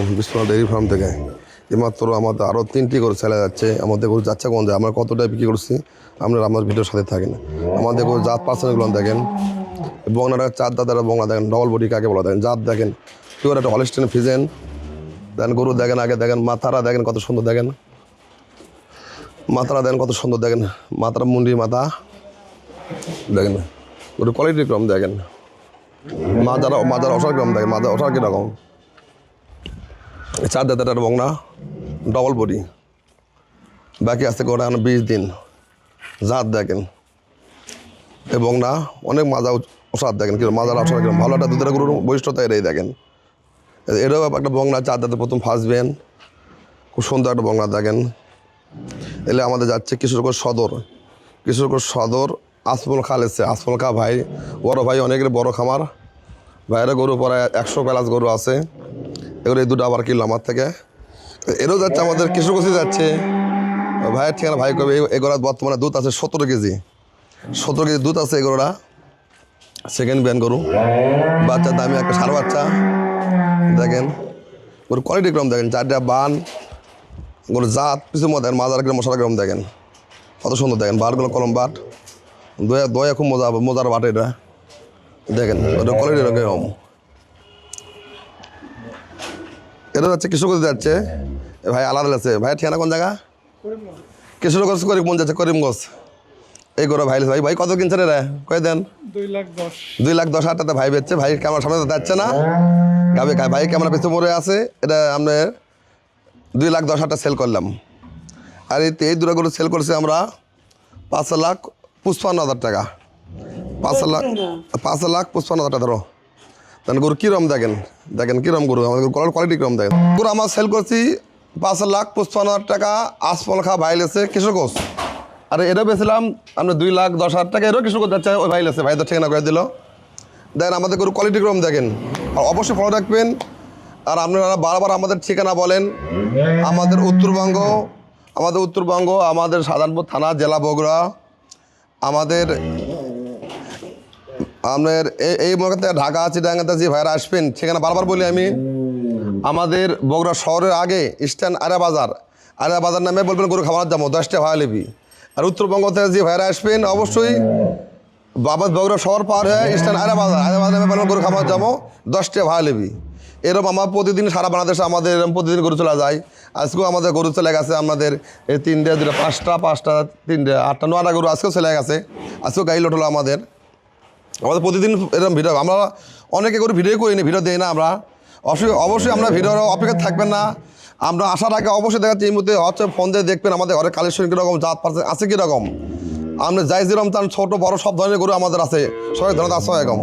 Alam Biswanath dairy farm থেকে। এইমাত্র আমাদের আরও তিনটি করে ছেলে যাচ্ছে। আমাদের গরু যাচ্ছে কোন যায় আমরা কতটা বিক্রি করছি? আপনারা আমার ভিডিওর সাথে থাকেন আমাদের গরু জাত পার্সেন্টগুলো দেখেন। বংলাটা চার দাদারা বংলা দেখেন ডবল বডি কাকে বলা দেখেন জাত দেখেন। পিওর একটা হলিস্টেন ফিজেন দেন গরু দেখেন আগে দেখেন মাথারা দেখেন কত সুন্দর দেখেন। মাথারা দেখেন কত সুন্দর দেখেন। মাথার মুন্ডি মাথা। দেখেন গরু কোয়ালিটি কম দেখেন। মাজার মাজার অসার গ্রাম দেখেন, মাজার অসার কীরকম? চার দাদা দাদাটার বংনা ডবল বডি বাকি আছে গোটা এখন বিশ দিন। জাত দেখেন। এবং না অনেক মাজা অসাদ দেখেন। কিন্তু মাজার অসার কীরকম ভালো একটা দুধের গরুর বৈশিষ্ট্যতা এটাই দেখেন। এটাও একটা বংলা চার দাঁতে প্রথম ফাঁসবেন খুব সুন্দর একটা বংলা দেখেন। এলে আমাদের যাচ্ছে কিশোরগঞ্জ সদর। কিশোরগঞ্জ সদর, আসমল খাল এসছে। আসমল খা ভাই, বড় ভাই অনেকের বড় খামার। ভাইয়ের গরু প্রায় একশো প্লাস গরু আছে। এগুলো এই দুটো আবার কিনলো আমার থেকে। এরও যাচ্ছে, আমাদের কিশোরগঞ্জে যাচ্ছে। ভাইয়ের ঠিকানা, ভাই কবে এগুলো বর্তমানে দুধ আছে সতেরো কেজি। সতেরো কেজি দুধ আছে এগুলোটা সেকেন্ড ব্যান গরু। বাচ্চার দামি, একটা সার বাচ্চা। দেখেন গরু কোয়ালিটি কম দেখেন। চারটা বান গরু জাত, পিছু মতো, দেখেন, মাজার গ্রাম মশলা গ্রাম দেখেন। কত সুন্দর দেখেন বারগুলো কলম বাট। দয়া দয়া খুব মজা মজার বাট এটা। দেখেন ওটা কোয়ালিটি এরকম এটা যাচ্ছে কিশোরগঞ্জ যাচ্ছে। এ ভাই আলাদা আছে ভাই ঠিকানা কোন জায়গা? কিশোরগঞ্জ করিম কোন যাচ্ছে করিমগঞ্জ। এই গরু ভাই ভাই ভাই কত কিনছে রে কয়ে দেন? দুই লাখ দশ। দুই লাখ দশ হাজার ভাই বেচছে। ভাই ক্যামেরা সামনে তো যাচ্ছে না। গাবে ভাই ক্যামেরা পিছনে পড়ে আছে। এটা আপনার দুই লাখ দশ হাজার সেল করলাম। আর এই এই দুটো গরু সেল করছি আমরা পাঁচ লাখ পঁচপান্ন হাজার টাকা। পাঁচ লাখ পাঁচ লাখ পঁচপান্ন হাজার টাকা ধরো। তাহলে গরু কীরকম দেখেন? দেখেন কীরকম গরু? আমাদের গরুর কোয়ালিটি কীরকম দেখেন? গরু আমার সেল করছি পাঁচ লাখ পঁচপান্ন হাজার টাকা আসমল খা ভাইল আছে কিশোরগঞ্জ আর এটা বেছিলাম আমরা দুই লাখ দশ হাজার টাকা, এরও কিশোরগঞ্জ যাচ্ছে ওই ভাইল আছে ভাই তো ঠিকানা করে দিল। দেখেন আমাদের গরু কোয়ালিটি কীরকম দেখেন? আর অবশ্যই ফলো রাখবেন। আর আপনারা বারবার আমাদের ঠিকানা বলেন। আমাদের উত্তরবঙ্গ আমাদের উত্তরবঙ্গ, আমাদের সাধারণপুর থানা, জেলা বগুড়া, আমাদের আপনার এই মুহূর্তে ঢাকা চিটাঙ্গাতে যে ভাইরা আসবেন, সেখানে বারবার বলি আমি, আমাদের বগুড়া শহরের আগে স্ট্যান্ড আরা বাজার আরা বাজার নামে বলবেন গরু খাবার যাব দশটা ভাড়া লিবি আর উত্তরবঙ্গ থেকে যে ভাইরা আসবেন, অবশ্যই বাবা বগুড়া শহর পার হয়ে স্ট্যান্ড আরা বাজার আরা বাজার নামে বলবেন গরু খাবার যাব দশটা ভাড়া লিবি এরকম আমার প্রতিদিন সারা বাংলাদেশে আমাদের এরকম প্রতিদিন গরু চলে যায়। আজকেও আমাদের গরু চলে গেছে আমাদের এই তিনটে দুটো পাঁচটা পাঁচটা, তিনটে, আটটা, নয়টা গরু আজকেও চলে গেছে। আজকেও গাড়ি লোট হলো আমাদের। আমাদের প্রতিদিন এরকম ভিডিও, আমরা অনেকে করে ভিডিও করি নি ভিডিও দেই না আমরা। অবশ্যই অবশ্যই আমরা ভিডিওর অপেক্ষা থাকবেন না। আমরা আসার আগে অবশ্যই দেখাচ্ছি এই মুহূর্তে, হচ্ছে ফোন দিয়ে দেখবেন আমাদের ঘরে কালেকশন কীরকম, জাত পার্সেন্ট আছে কীরকম। আমরা যাই যেরকম তার ছোটো, বড়ো, সব ধরনের গরু আমাদের আছে। সবাই ধরনের আছে এরকম